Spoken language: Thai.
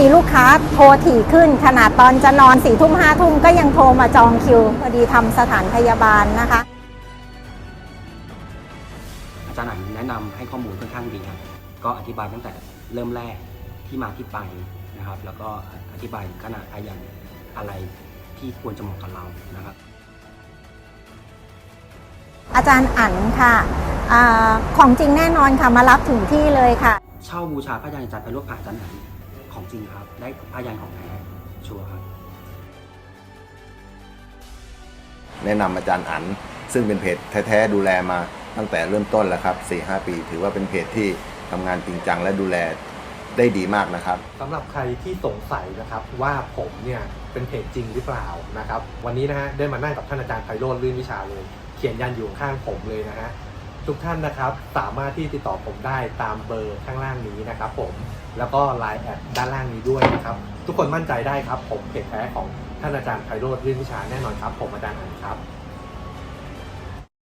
มีลูกค้าโทรถี่ขึ้น ขนาดตอนจะนอนสี่ทุ่มห้าทุ่มก็ยังโทรมาจองคิว พอดีทำสถานพยาบาลนะคะ อาจารย์อันแนะนำให้ข้อมูลค่อนข้างดีครับก็อธิบายตั้งแต่เริ่มแรกที่มาที่ไปนะครับ แล้วก็อธิบายขนาดอายันอะไรที่ควรจะเหมาะกับเรานะครับ อาจารย์อั๋นค่ะอาของจริงแน่นอนค่ะมารับถึงที่เลยค่ะ เช่าบูชาพระยันอาจารย์ไปร่วมผ่าอาจารย์ไหน ของจริงครับ ได้พระยันของแท้ชัวร์ครับ แนะนำอาจารย์อันซึ่งเป็นเพจแท้ๆดูแลมาตั้งแต่เริ่มต้นแล้วครับ 4-5 ปี ถือว่าเป็นเพจที่ทำงานจริงจังและดูแลได้ดีมากนะครับ สำหรับใครที่สงสัยนะครับว่าผมเนี่ยเป็นเพจจริงหรือเปล่านะครับ วันนี้นะฮะได้มานั่งกับท่านอาจารย์ไพโรธลื่นวิชาเลย เขียนยันอยู่ข้างผมเลยนะฮะ ทุกท่านนะครับสามารถที่ติดต่อผมได้ตามเบอร์ข้างล่างนี้นะครับผมแล้วก็ไลน์แอดด้านล่างนี้ด้วยนะครับ ทุกคนมั่นใจได้ครับ ผมเพจแท้ของท่านอาจารย์ไพโรธรื่นวิชาแน่นอนครับ ผมอาจารย์อันครับ